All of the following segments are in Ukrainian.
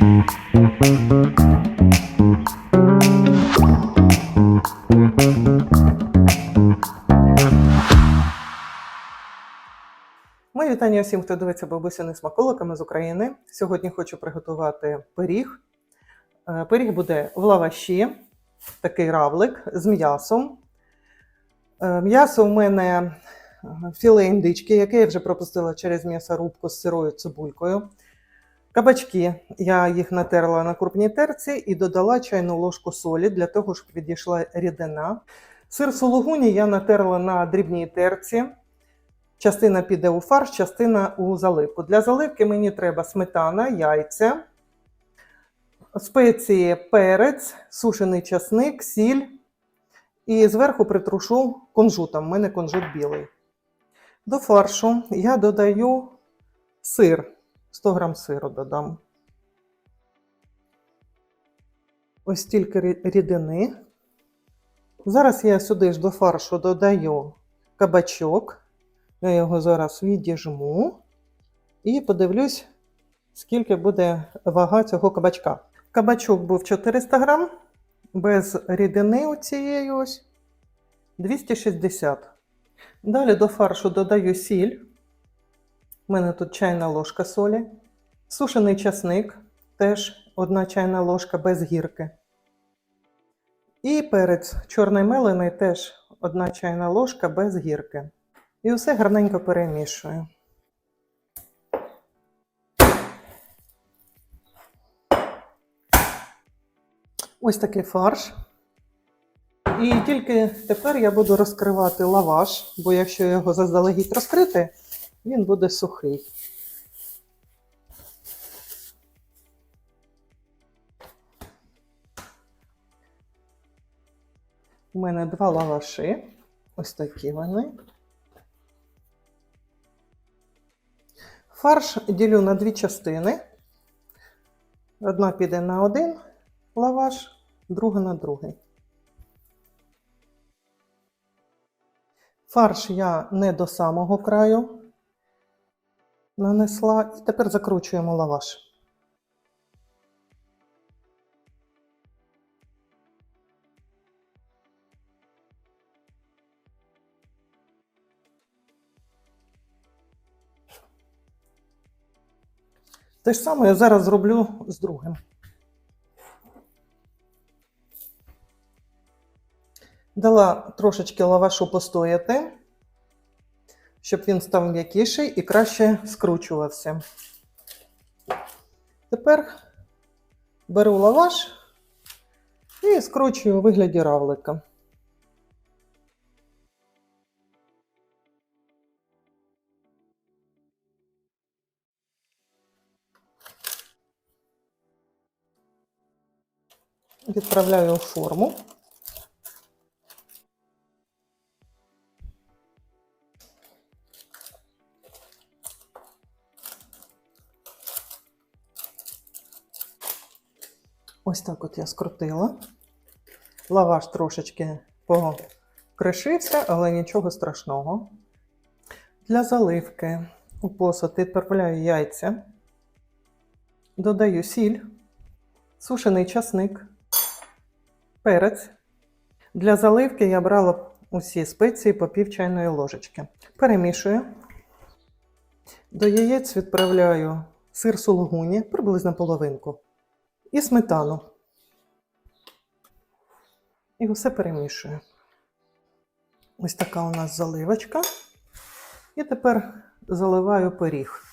Мої вітання всім, хто дивиться бабусяни смаколиками з України. Сьогодні хочу приготувати пиріг. Е, Пиріг буде в лаваші, такий равлик з м'ясом. Е, М'ясо в мене е, філе індички, яке я вже пропустила через м'ясорубку з сирою цибулькою. Кабачки я їх натерла на крупній терці і додала чайну ложку солі для того, щоб відійшла рідина. Сир сулугуні я натерла на дрібній терці. Частина піде у фарш, частина у заливку. Для заливки мені треба сметана, яйця, спеції, перець, сушений часник, сіль. І зверху притрушу кунжутом. У мене кунжут білий. До фаршу я додаю сир. 100 грам сиру додам. Ось стільки рідини. Зараз я сюди ж до фаршу додаю кабачок. Я його зараз відіжму і подивлюсь, скільки буде вага цього кабачка. Кабачок був 400 грам, без рідини оцієї ось 260. Далі до фаршу додаю сіль. У мене тут чайна ложка солі. Сушений часник, теж одна чайна ложка без гірки. І перець чорний мелений теж одна чайна ложка без гірки. І все гарненько перемішую. Ось такий фарш. І тільки тепер я буду розкривати лаваш, бо якщо його заздалегідь розкрити, він буде сухий. У мене два лаваші. Ось такі вони. Фарш ділю на дві частини. Одна піде на один лаваш, друга на другий. Фарш я не до самого краю нанесла. І тепер закручуємо лаваш. Те ж саме я зараз зроблю з другим. Дала трошечки лавашу постояти, щоб він став м'якіший і краще скручувався. Тепер беру лаваш і скручую у вигляді равлика. Відправляю форму. Ось так от я скрутила. Лаваш трошечки покришився, але нічого страшного. Для заливки у посуд відправляю яйця, додаю сіль, сушений часник, перець. Для заливки я брала усі спеції по пів чайної ложечки. Перемішую. До яєць відправляю сир сулугуні, приблизно половинку, і сметану. І все перемішую. Ось така у нас заливочка. І тепер заливаю пиріг.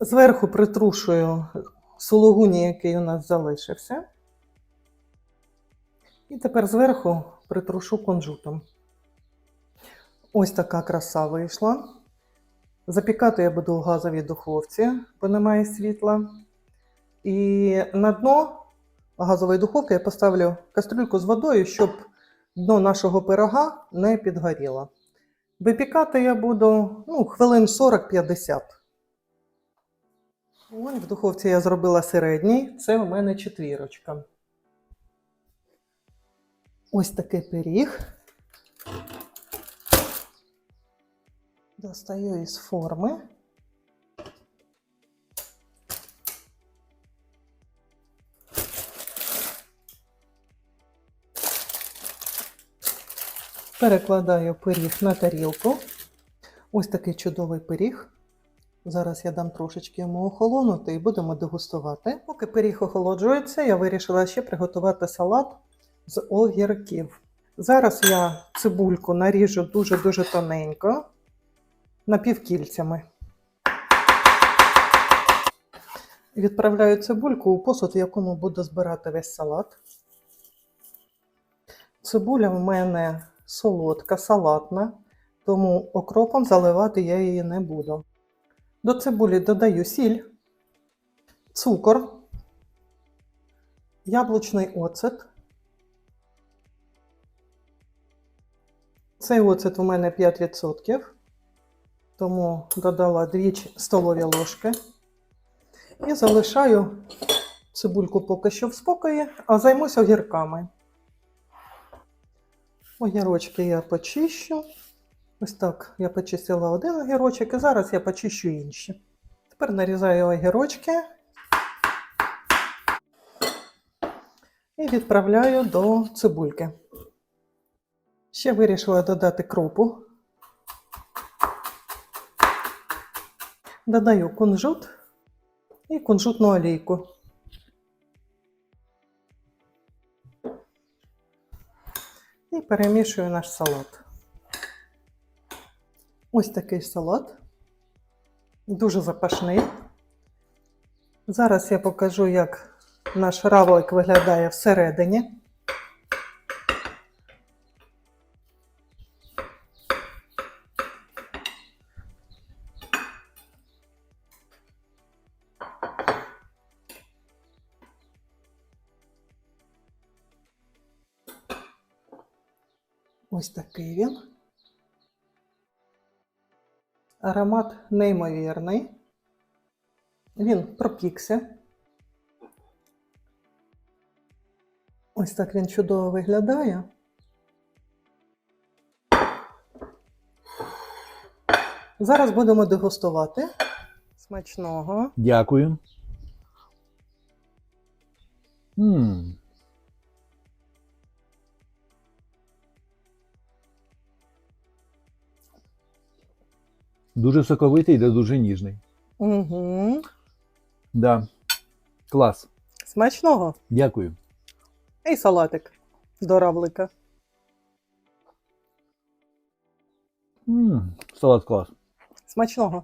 Зверху притрушую сулугуні, який у нас залишився. І тепер зверху притрушу кунжутом. Ось така краса вийшла. Запікати я буду в газовій духовці, бо немає світла. І на дно газової духовки я поставлю кастрюльку з водою, щоб дно нашого пирога не підгоріло. Випікати я буду ну, хвилин 40-50. Ось в духовці я зробила середній, це у мене четвірочка. Ось такий пиріг. Достаю із форми. Перекладаю пиріг на тарілку. Ось такий чудовий пиріг. Зараз я дам трошечки йому охолонути і будемо дегустувати. Поки пиріг охолоджується, я вирішила ще приготувати салат з огірків. Зараз я цибульку наріжу дуже-дуже тоненько, напівкільцями. Відправляю цибульку у посуд, в якому буду збирати весь салат. Цибуля в мене солодка, салатна, тому окропом заливати я її не буду. До цибулі додаю сіль, цукор, яблучний оцет. Цей оцет у мене 5%, тому додала 2 столові ложки. І залишаю цибульку поки що в спокої, а займусь огірками. Огірочки я почищу. Ось так я почистила один огірочок, і зараз я почищу інші. Тепер нарізаю огірочки і відправляю до цибульки. Ще вирішила додати кропу. Додаю кунжут і кунжутну олійку. І перемішую наш салат. Ось такий салат. Дуже запашний. Зараз я покажу, як наш равлик виглядає всередині. Ось такий він. Аромат неймовірний. Він пропікся. Ось так він чудово виглядає. Зараз будемо дегустувати. Смачного. Дякую. м Дуже соковитий та дуже ніжний. Угу. Да. Клас. Смачного. Дякую. І салатик до равлика. м Салат клас. Смачного.